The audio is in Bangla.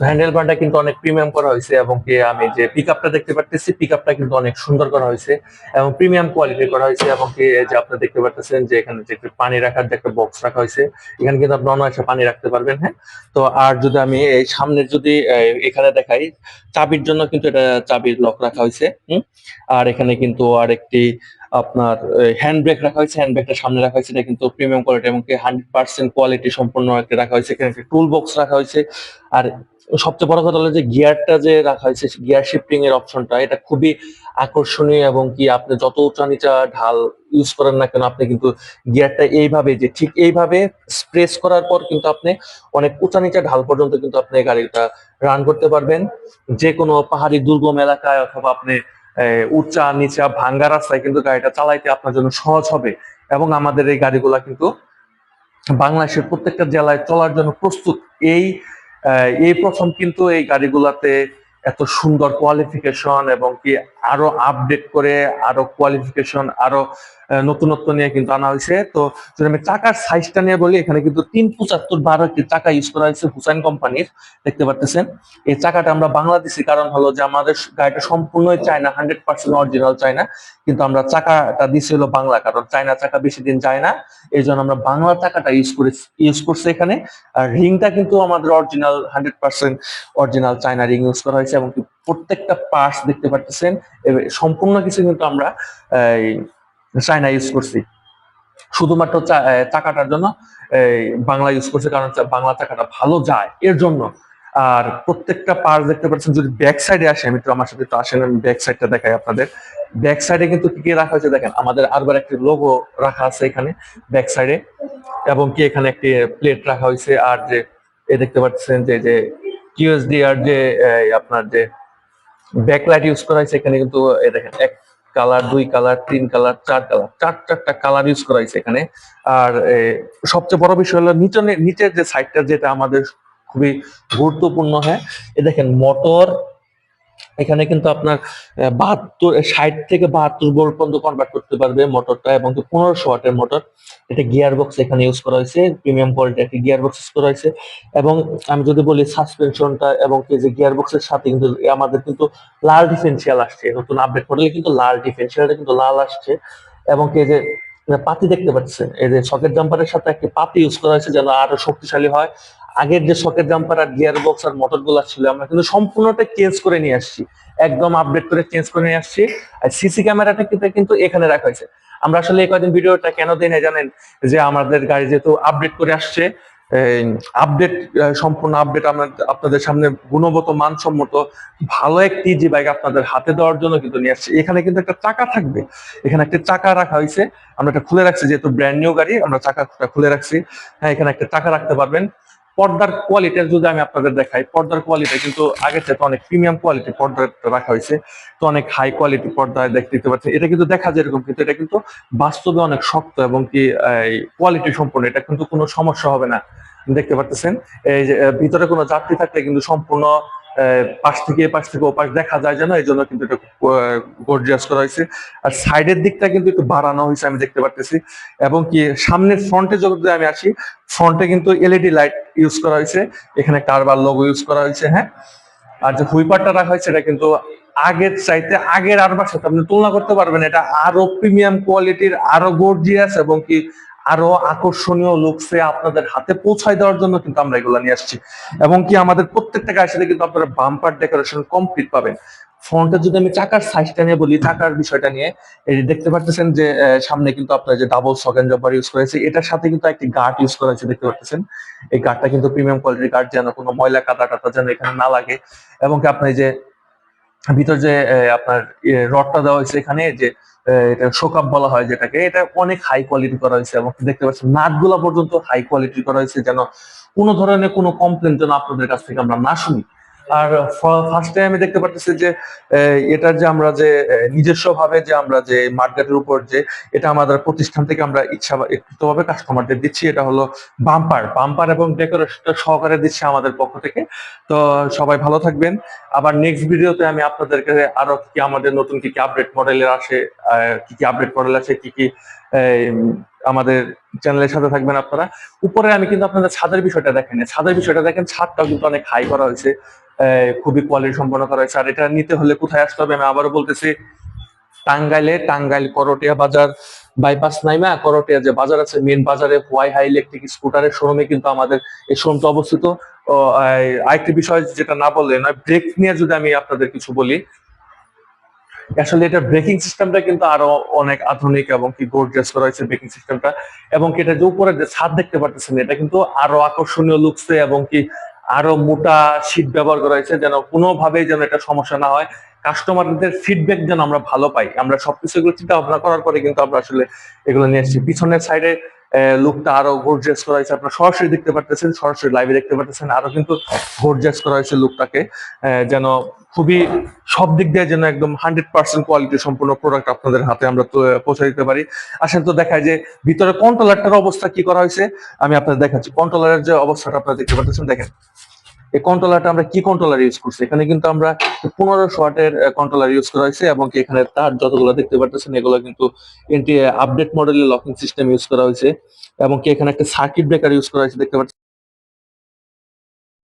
হ্যান্ডেল বারটা কিন্তু অনেক প্রিমিয়াম করা হয়েছে এবং কি আমি যে পিক আপটা দেখতে পারতেছি পিক আপটা কিন্তু অনেক সুন্দর করা হয়েছে এবং প্রিমিয়াম কোয়ালিটি করা হয়েছে এবং কি যে আপনারা দেখতে পারতেছেন যে এখানে যে পানি রাখার যে একটা বক্স রাখা হয়েছে, এখানে কিন্তু আপনি অনায়াসে পানি রাখতে পারবেন হ্যাঁ? তো আর যদি আমি এই সামনের যদি এখানে দেখাই, চাবির জন্য কিন্তু এটা চাবির লক রাখা হয়েছে, হুম? আর এখানে কিন্তু আর একটি আপনার হ্যান্ড ব্রেক রাখা হয়েছে হ্যান্ড ব্রেকটা সামনে রাখা হয়েছে, এটা কিন্তু প্রিমিয়াম কোয়ালিটি এবং হান্ড্রেড পার্সেন্ট কোয়ালিটি সম্পূর্ণ একটা রাখা হয়েছে। এখানে একটা টুল বক্স রাখা হয়েছে। আর সবচেয়ে বড় কথা হলো যে গিয়ারটা যে রাখা হয়েছে গিয়ার শিফটিং এর অপশনটা এটা খুবই আকর্ষণীয় এবং কি আপনি যত উঁচা নিচা ঢাল ইউজ করেন না কেন, আপনি কিন্তু গিয়ারটা এইভাবে, যে ঠিক এইভাবে স্প্রেস করার পর কিন্তু আপনি অনেক উঁচা নিচা ঢাল পর্যন্ত কিন্তু আপনি গাড়িটা রান করতে পারবেন। যে কোনো পাহাড়ি দুর্গম এলাকায় অথবা আপনি উঁচা, নিচা, ভাঙ্গা রাস্তায় কিন্তু গাড়িটা চালাইতে আপনার জন্য সহজ হবে এবং আমাদের এই গাড়িগুলা কিন্তু বাংলাদেশের প্রত্যেকটা জেলায় চলার জন্য প্রস্তুত। এই এই প্রথম কিন্তু এই গাড়িগুলাতে এত সুন্দর কোয়ালিফিকেশন এবং কি আরও আপডেট করে, আরও কোয়ালিফিকেশন আরও নতুনত্ব নিয়ে কিন্তু আনা হয়েছে। তো আমি চাকার সাইজটা নিয়ে বলি, এখানে কিন্তু তিন পঁচাত্তর বারো একটি চাকা ইউজ করা হয়েছে হুসাইন কোম্পানির দেখতে পাচ্ছেন এই চাকাটা আমরা বাংলাদেশি, কারণ হলো যে আমাদের গাড়িটা সম্পূর্ণই China hundred percent original China কিন্তু আমরা চাকাটা দিছি হলো বাংলা, কারণ চায়না চাকা বেশি দিন যায় না। এই জন্য আমরা বাংলা চাকাটা ইউজ করে ইউজ করছি এখানে। আর রিংটা কিন্তু আমাদের original hundred percent original China ring use করা হয়েছে, এবং প্রত্যেকটা পার্টস দেখতে পাচ্ছেন সম্পূর্ণ কিছু কিন্তু আমরা চায়না ইউজ করছি। শুধুমাত্র চাকাটার জন্য বাংলা ইউজ করছে কারণ বাংলা চাকাটা ভালো যায় এর জন্য। আর প্রত্যেকটা পার্ট দেখতে পাচ্ছেন যদি ব্যাক সাইডে আসে, আমি একটু আমার সাথে একটু আসেন, আমি ব্যাক সাইডটা দেখাই আপনাদের। ব্যাক সাইডে কিন্তু কি কি রাখা হয়েছে দেখেন, আমাদের আরবার একটি লোগো রাখা আছে এখানে ব্যাক সাইডে এবং কি এখানে একটি প্লেট রাখা হয়েছে, আর যে, এ দেখতে পাচ্ছেন যে যে কিউএসডি আর যে আপনার যে ব্যাকলাইট ইউজ করা হয়েছে এখানে কিন্তু দেখেন, এক কালার দুই কালার তিন কালার চার কালার চার চারটা কালার ইউজ করা হয়েছে এখানে। আর সবচেয়ে বড় বিষয় হলো নিচে নিচের যে সাইডটা যেটা আমাদের খুবই গুরুত্বপূর্ণ হ্যাঁ এ দেখেন মোটর এখানে কিন্তু আপনার বাহাত্তর, ষাট থেকে বাহাত্তর ভোল্ট পর্যন্ত কনভার্ট করতে পারবে মোটরটা এবং পনেরোশো ওয়াটের মোটর এটা গিয়ার বক্স এখানে ইউজ করা হয়েছে প্রিমিয়াম কোয়ালিটি একটি গিয়ার বক্স ইউজ করা হয়েছে। এবং আমি যদি বলি সাসপেনশনটা এবং কি যে গিয়ার বক্সের সাথে কিন্তু আমাদের কিন্তু লাল ডিফেন্সিয়াল আসছে। নতুন আপডেট মডেলে কিন্তু লাল ডিফেন্সিয়ালটা কিন্তু লাল আসছে। এবং কি যে পাতি দেখতে পাচ্ছেন, এই যে সকেট জাম্পারের সাথে একটি পাতি ইউজ করা হয়েছে যেন আরও শক্তিশালী হয়। আগের যে শকের জাম্পার আর গিয়ার বক্স আর মোটরগুলা ছিল, আমরা কিন্তু সম্পূর্ণটা চেঞ্জ করে নিয়ে আসছি। একদম আপডেট করে চেঞ্জ করে নিয়ে আসছি। আর সিসি ক্যামেরাটা কিন্তু এখানে রাখা হয়েছে। আমরা আসলে এই কদিন ভিডিওটা কেন দিই না জানেন? যে আমাদের গাড়ি যেহেতু আপডেট করে আসছে আপডেট সম্পূর্ণ আপডেট আমরা আপনাদের সামনে গুণগত মানসম্মত ভালো একটি যে বাইক আপনাদের হাতে দেওয়ার জন্য কিন্তু নিয়ে আসছে। এখানে কিন্তু একটা চাকা থাকবে। এখানে একটা চাকা রাখা হয়েছে। আমরা এটা খুলে রাখছি, যেহেতু ব্র্যান্ড নিউ গাড়ি, আমরা চাকাটা খুলে রাখছি। হ্যাঁ এখানে একটা চাকা রাখতে পারবেন। পর্দার কোয়ালিটি যদি আমি আপনাদের দেখাই, পর্দার কোয়ালিটি কিন্তু আগের থেকে অনেক প্রিমিয়াম কোয়ালিটি পর্দা রাখা হয়েছে। তো অনেক হাই কোয়ালিটি পর্দা দেখতে পাচ্ছে এটা কিন্তু দেখা যায় এরকম, কিন্তু এটা কিন্তু বাস্তবে অনেক শক্ত এবং কি কোয়ালিটি সম্পূর্ণ। এটা কিন্তু কোনো সমস্যা হবে না। দেখতে পাচ্ছেন? এই যে ভিতরে কোনো যাত্রী থাকলে কিন্তু সম্পূর্ণ পাশ থেকে পাশ থেকে ও পাশ দেখা যায় যেন এই জন্য কিন্তু এটা গর্জিয়াস করা হয়েছে। আর সাইডের দিকটা কিন্তু একটু বাড়ানো হয়েছে, আমি দেখতে পারতেছি। এবং কি, সামনের ফ্রন্টে যদি আমি আসি ফ্রন্টে কিন্তু এলইডি লাইট ইউজ করা হয়েছে। এখানে কারবার লোগো ইউজ করা হয়েছে হ্যাঁ? আর যে হুইপারটা রাখা হয়েছে, এটা কিন্তু আগের চাইতে আগের আরবার সাথে আপনি তুলনা করতে পারবেন। এটা আরও প্রিমিয়াম কোয়ালিটির আরও গর্জিয়াস এবং কি আরও আকর্ষণীয় লুকসে আপনাদের হাতে পৌঁছায় দেওয়ার জন্য কিন্তু আমরা এগুলো নিয়ে আসছি। এবং কি আমাদের প্রত্যেকটা গাড়ির সাথে কিন্তু আপনারা বাম্পার ডেকোরেশন কমপ্লিট পাবেন। ফ্রন্টে যদি আমি চাকার সাইজটা নিয়ে বলি, চাকার বিষয়টা নিয়ে যে দেখতে পাচ্ছেন যে সামনে কিন্তু আপনার যে ডাবল সকেন জব্বার ইউজ করেছে এটার সাথে কিন্তু একটি গার্ড ইউজ করা হয়েছে, দেখতে পাচ্ছেন এই গার্ডটা কিন্তু প্রিমিয়াম কোয়ালিটির গার্ড যেন কোনো ময়লা কাদা টাদা যেন এখানে না লাগে। এবং আপনার যে ভিতর যে আপনার রডটা দেওয়া হয়েছে এখানে, যে এটা শোকাপ বলা হয় যেটাকে, এটা অনেক হাই কোয়ালিটি করা হয়েছে এবং দেখতে পাচ্ছেন, নাটগুলা পর্যন্ত হাই কোয়ালিটি করা হয়েছে যেন কোনো ধরনের কোনো কমপ্লেন যেন আপনাদের কাছ থেকে আমরা না শুনি। আর ফার্স্ট টাইম আমি দেখতে পাচ্ছি যে এটার যে আমরা যে নিজস্ব ভাবে যে আমরা যে মার্কেটের উপর যে, এটা আমাদের প্রতিষ্ঠান থেকে আমরা ইচ্ছা ভাবে কাস্টমারদের দিচ্ছি। এটা হলো বাম্পার বাম্পার এবং ডেকোরেশন সহকারে দিচ্ছি আমাদের পক্ষ থেকে। তো সবাই ভালো থাকবেন। আবার নেক্সট ভিডিওতে আমি আপনাদেরকে আরও কি আমাদের নতুন কি কি আপডেট মডেলের আসে কি কি আপডেট মডেল আছে, কি কি আমাদের চ্যানেলের সাথে থাকবেন আপনারা। উপরে আমি কিন্তু আপনাদের ছাদের বিষয়টা দেখেন ছাদের বিষয়টা দেখেন, ছাদটাও কিন্তু অনেক হাই করা হয়েছে। খুবই কোয়ালিটি সম্পন্ন করা হয়েছে। আর এটা নিতে হলে কোথায় আসতে হবে? আমি আবারও বলতেছি, টাঙ্গাইলে টাঙ্গাইল করটিয়া বাজার বাইপাস নাইমা, করটিয়া যে বাজার আছে মেন বাজারে হোয়াই হাই ইলেকট্রিক স্কুটারের শোরুমে কিন্তু আমাদের এই শোরুমটা অবস্থিত। আরেকটি বিষয় যেটা না বললে নয় ব্রেক নিয়ে যদি আমি আপনাদের কিছু বলি, আসলে এটা ব্রেকিং সিস্টেমটা কিন্তু আরও অনেক আধুনিক এবং কি গোর্জিয়াস করা হয়েছে ব্রেকিং সিস্টেমটা এবং কি এটা যে উপরে যে ছাদ দেখতে পাচ্ছেন এটা কিন্তু আরও আকর্ষণীয় লুকসে এবং কি আরও মোটা শীট ব্যবহার করা হয়েছে যেন কোনোভাবেই যেন এটা সমস্যা না হয়। কাস্টমারদের ফিডব্যাক যেন আমরা ভালো পাই। আমরা সবকিছু এগুলো চিন্তা ভাবনা করার পরে কিন্তু আমরা আসলে এগুলো নিয়ে এসেছি। পিছনের সাইডে লুকটা আরও গোর্জিয়াস করা হয়েছে। আপনারা সরাসরি দেখতে পারতেছেন, সরাসরি লাইভে দেখতে পারতেছেন। আরও কিন্তু গোর্জিয়াস করা হয়েছে লুকটাকে। যেন খুবই সব দিক দিয়ে যেন একদম হান্ড্রেড পার্সেন্ট কোয়ালিটি সম্পূর্ণ প্রোডাক্ট আপনাদের হাতে আমরা পৌঁছে দিতে পারি। আসেন তো দেখায় যে ভিতরে কন্ট্রোলারটার অবস্থা কি করা হয়েছে। আমি আপনাদের দেখাচ্ছি। কন্ট্রোলারের যে অবস্থাটা আপনারা দেখতে পাচ্ছেন দেখেন। এই কন্ট্রোলারটা আমরা কি কন্ট্রোলার ইউজ করছি? এখানে কিন্তু আমরা পনেরোশো ওয়াটের কন্ট্রোলার ইউজ করা হয়েছে এবং এখানে তার যতগুলো দেখতে পাচ্ছেন এগুলো কিন্তু আপডেট মডেলের লকিং সিস্টেম ইউজ করা হয়েছে এবং কি এখানে একটা সার্কিট ব্রেকার ইউজ করা হয়েছে, দেখতে পাচ্ছেন